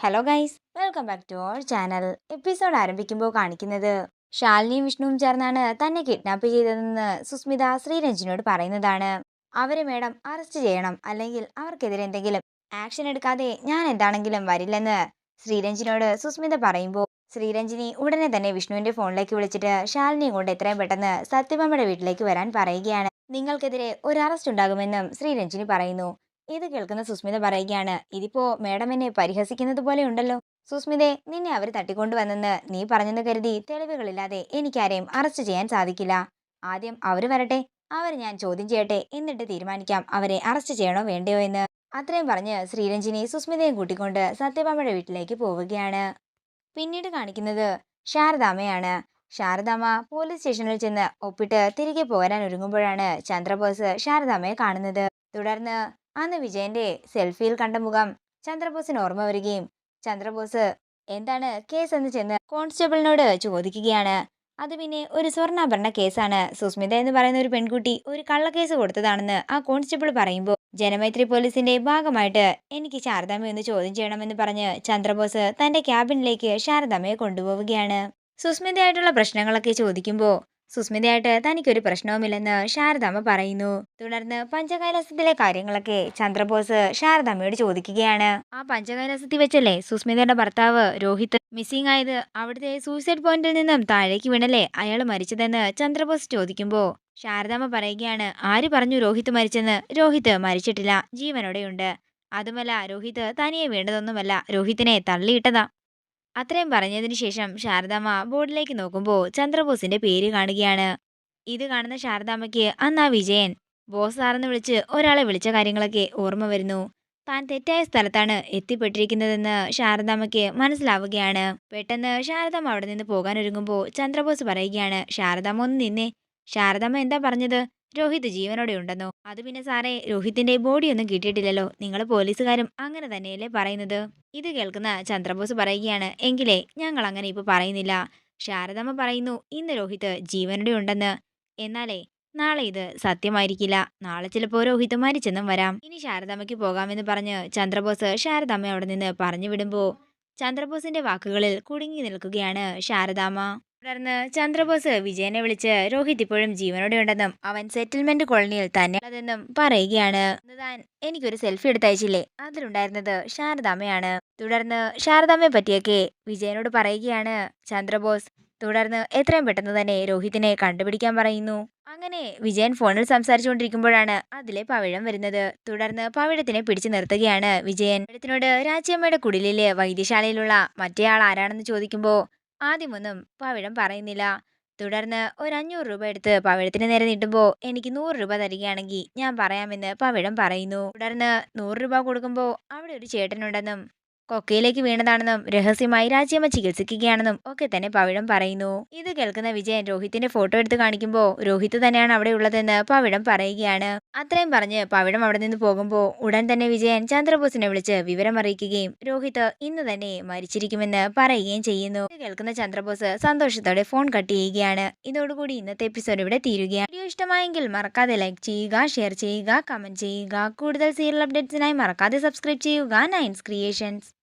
Hello guys welcome back to our channel episode ആരംഭിക്കുമ്പോൾ കാണിക്കുന്നത് ശാലിനിയും വിഷ്ണുവും ചേർന്നാണ് തന്നെ കിഡ്നാപ്പ് ചെയ്തതെന്ന് സുസ്മിത ശ്രീരഞ്ജിനോട് പറയുന്നതാണ്. അവരെ മേഡം അറസ്റ്റ് ചെയ്യണം. അല്ലെങ്കിൽ അവർക്കെതിരെ എന്തെങ്കിലും ആക്ഷൻ എടുക്കാതെ ഞാൻ എന്താണെങ്കിലും വരില്ലെന്ന് ശ്രീരഞ്ജിനോട് സുസ്മിത പറയുമ്പോൾ ശ്രീരഞ്ജിനി ഉടനെ തന്നെ വിഷ്ണുവിന്റെ ഫോണിലേക്ക് വിളിച്ചിട്ട് ശാലിനിയും കൊണ്ട് എത്രയും പെട്ടെന്ന് സത്യഭാമയുടെ വീട്ടിലേക്ക് വരാൻ പറയുകയാണ്. നിങ്ങൾക്കെതിരെ ഒരു അറസ്റ്റ് ഉണ്ടാകുമെന്നും ശ്രീരഞ്ജിനി പറയുന്നു. ഇത് കേൾക്കുന്ന സുസ്മിത പറയുകയാണ് ഇതിപ്പോ മേഡം എന്നെ പരിഹസിക്കുന്നത് പോലെ ഉണ്ടല്ലോ. സുസ്മിതെ നിന്നെ അവർ തട്ടിക്കൊണ്ടുവന്നെന്ന് നീ പറഞ്ഞെന്ന് കരുതി തെളിവുകളില്ലാതെ എനിക്കാരെയും അറസ്റ്റ് ചെയ്യാൻ സാധിക്കില്ല. ആദ്യം അവർ വരട്ടെ അവരെ ഞാൻ ചോദ്യം ചെയ്യട്ടെ എന്നിട്ട് തീരുമാനിക്കാം അവരെ അറസ്റ്റ് ചെയ്യണോ വേണ്ടയോ എന്ന്. അത്രയും പറഞ്ഞ് ശ്രീരഞ്ജിനി സുസ്മിതയും കൂട്ടിക്കൊണ്ട് സത്യഭാമയുടെ വീട്ടിലേക്ക് പോവുകയാണ്. പിന്നീട് കാണിക്കുന്നത് ശാരദാമ്മയാണ്. ശാരദാമ്മ പോലീസ് സ്റ്റേഷനിൽ ചെന്ന് ഒപ്പിട്ട് തിരികെ പോരാൻ ഒരുങ്ങുമ്പോഴാണ് ചന്ദ്രബോസ് ശാരദാമ്മയെ കാണുന്നത്. തുടർന്ന് അന്ന് വിജയന്റെ സെൽഫിയിൽ കണ്ട മുഖം ചന്ദ്രബോസിന് ഓർമ്മ വരികയും ചന്ദ്രബോസ് എന്താണ് കേസ് എന്ന് ചെന്ന് കോൺസ്റ്റബിളിനോട് ചോദിക്കുകയാണ്. അത് പിന്നെ ഒരു സ്വർണാഭരണ കേസാണ് സുസ്മിത എന്ന് പറയുന്ന ഒരു പെൺകുട്ടി ഒരു കള്ളക്കേസ് കൊടുത്തതാണെന്ന് ആ കോൺസ്റ്റബിൾ പറയുമ്പോൾ ജനമൈത്രി പോലീസിന്റെ ഭാഗമായിട്ട് എനിക്ക് ശാരദാമ്മ ഒന്ന് ചോദ്യം ചെയ്യണമെന്ന് പറഞ്ഞ് ചന്ദ്രബോസ് തന്റെ ക്യാബിനിലേക്ക് ശാരദാമ്മയെ കൊണ്ടുപോവുകയാണ്. സുസ്മിതയായിട്ടുള്ള പ്രശ്നങ്ങളൊക്കെ ചോദിക്കുമ്പോൾ സുസ്മിതയായിട്ട് തനിക്കൊരു പ്രശ്നവുമില്ലെന്ന് ശാരദാമ്മ പറയുന്നു. തുടർന്ന് പഞ്ചകൈലാസത്തിലെ കാര്യങ്ങളൊക്കെ ചന്ദ്രബോസ് ശാരദാമ്മയോട് ചോദിക്കുകയാണ്. ആ പഞ്ചകൈലാസത്തിൽ വെച്ചല്ലേ സുസ്മിതയുടെ ഭർത്താവ് രോഹിത് മിസ്സിംഗ് ആയത്? അവിടുത്തെ സൂയിസൈഡ് പോയിന്റിൽ നിന്നും താഴേക്ക് വീണല്ലേ അയാൾ മരിച്ചതെന്ന് ചന്ദ്രബോസ് ചോദിക്കുമ്പോൾ ശാരദാമ്മ പറയുകയാണ് ആര് പറഞ്ഞു രോഹിത് മരിച്ചെന്ന്? രോഹിത് മരിച്ചിട്ടില്ല. ജീവനോടെയുണ്ട്. അതുമല്ല രോഹിത് തനിയെ വേണ്ടതൊന്നുമല്ല. രോഹിത്തിനെ തള്ളിയിട്ടതാ. അത്രയും പറഞ്ഞതിന് ശേഷം ശാരദാമ്മ ബോർഡിലേക്ക് നോക്കുമ്പോൾ ചന്ദ്രബോസിന്റെ പേര് കാണുകയാണ്. ഇത് കാണുന്ന ശാരദാമ്മയ്ക്ക് അന്ന് വിജയൻ ബോസ് സാറെന്ന് വിളിച്ച് ഒരാളെ വിളിച്ച കാര്യങ്ങളൊക്കെ ഓർമ്മ വരുന്നു. താൻ തെറ്റായ സ്ഥലത്താണ് എത്തിപ്പെട്ടിരിക്കുന്നതെന്ന് ശാരദാമ്മയ്ക്ക് മനസ്സിലാവുകയാണ്. പെട്ടെന്ന് ശാരദാമ്മ അവിടെ നിന്ന് പോകാൻ ഒരുങ്ങുമ്പോൾ ചന്ദ്രബോസ് പറയുകയാണ് ശാരദാമ്മ ഒന്ന് നിന്നേ. ശാരദാമ്മ എന്താ പറഞ്ഞത്? രോഹിത് ജീവനോടെ ഉണ്ടെന്നോ? അത് പിന്നെ സാറേ രോഹിത്തിന്റെ ബോഡിയൊന്നും കിട്ടിയിട്ടില്ലല്ലോ. നിങ്ങൾ പോലീസുകാരും അങ്ങനെ തന്നെയല്ലേ പറയുന്നത്? ഇത് കേൾക്കുന്ന ചന്ദ്രബോസ് പറയുകയാണ് എങ്കിലേ ഞങ്ങൾ അങ്ങനെ ഇപ്പൊ പറയുന്നില്ല. ശാരദമ്മ പറയുന്നു ഇന്ന് രോഹിത് ജീവനോടെ ഉണ്ടെന്ന്. എന്നാലേ നാളെ ഇത് സത്യമായിരിക്കില്ല. നാളെ ചിലപ്പോൾ രോഹിത് മരിച്ചെന്നും വരാം. ഇനി ശാരദാമ്മയ്ക്ക് പോകാമെന്ന് പറഞ്ഞ് ചന്ദ്രബോസ് ശാരദാമ്മ അവിടെ നിന്ന് പറഞ്ഞു വിടുമ്പോൾ ചന്ദ്രബോസിന്റെ വാക്കുകളിൽ കുടുങ്ങി നിൽക്കുകയാണ് ശാരദാമ്മ. തുടർന്ന് ചന്ദ്രബോസ് വിജയനെ വിളിച്ച് രോഹിത് ഇപ്പോഴും ജീവനോടെ ഉണ്ടെന്നും അവൻ സെറ്റിൽമെന്റ് കോളനിയിൽ തന്നെ അതെന്നും പറയുകയാണ്. "ഇന്ന് താൻ എനിക്കൊരു സെൽഫി എടുത്തയച്ചില്ലേ? അതിലുണ്ടായിരുന്നത് ശാരദാമ്മയാണ്. തുടർന്ന് ശാരദാമ്മയെ പറ്റിയൊക്കെ വിജയനോട് പറയുകയാണ് ചന്ദ്രബോസ്. തുടർന്ന് എത്രയും പെട്ടെന്ന് തന്നെ രോഹിത്തിനെ കണ്ടുപിടിക്കാൻ പറയുന്നു. അങ്ങനെ വിജയൻ ഫോണിൽ സംസാരിച്ചുകൊണ്ടിരിക്കുമ്പോഴാണ് അതിലെ പവിഴം വരുന്നത്. തുടർന്ന് പവിഴത്തിനെ പിടിച്ചു നിർത്തുകയാണ് വിജയൻ. പവിഴത്തിനോട് രാജ്യമ്മയുടെ കുടിലിലെ വൈദ്യശാലയിലുള്ള മറ്റേയാൾ ആരാണെന്ന് ചോദിക്കുമ്പോൾ ആദ്യമൊന്നും പവിഴം പറയുന്നില്ല. തുടർന്ന് ഒരു അഞ്ഞൂറ് രൂപ എടുത്ത് പവിഴത്തിന് നേരെ നീട്ടുമ്പോൾ എനിക്ക് നൂറ് രൂപ തരികയാണെങ്കിൽ ഞാൻ പറയാമെന്ന് പവിഴം പറയുന്നു. തുടർന്ന് നൂറ് രൂപ കൊടുക്കുമ്പോൾ അവിടെ ഒരു ചേട്ടനുണ്ടെന്നും കൊക്കയിലേക്ക് വീണതാണെന്നും രഹസ്യമായി രാജ്യമ്മ ചികിത്സിക്കുകയാണെന്നും ഒക്കെ തന്നെ പവിഴം പറയുന്നു. ഇത് കേൾക്കുന്ന വിജയൻ രോഹിത്തിന്റെ ഫോട്ടോ എടുത്ത് കാണിക്കുമ്പോൾ രോഹിത് തന്നെയാണ് അവിടെ ഉള്ളതെന്ന് പവിഴം പറയുകയാണ്. അത്രയും പറഞ്ഞ് പവിഴം അവിടെ നിന്ന് പോകുമ്പോൾ ഉടൻ തന്നെ വിജയൻ ചന്ദ്രബോസിനെ വിളിച്ച് വിവരം അറിയിക്കുകയും രോഹിത് ഇന്ന് തന്നെ മരിച്ചിരിക്കുമെന്ന് പറയുകയും ചെയ്യുന്നു. ഇത് കേൾക്കുന്ന ചന്ദ്രബോസ് സന്തോഷത്തോടെ ഫോൺ കട്ട് ചെയ്യുകയാണ്. ഇതോടുകൂടി ഇന്നത്തെ എപ്പിസോഡ് ഇവിടെ തീരുകയാണ്. വീഡിയോ ഇഷ്ടമായെങ്കിൽ മറക്കാതെ ലൈക്ക് ചെയ്യുക ഷെയർ ചെയ്യുക കമന്റ് ചെയ്യുക. കൂടുതൽ സീരിയൽ അപ്ഡേറ്റ്സിനായി മറക്കാതെ സബ്സ്ക്രൈബ് ചെയ്യുക. നയൻസ് ക്രിയേഷൻസ്.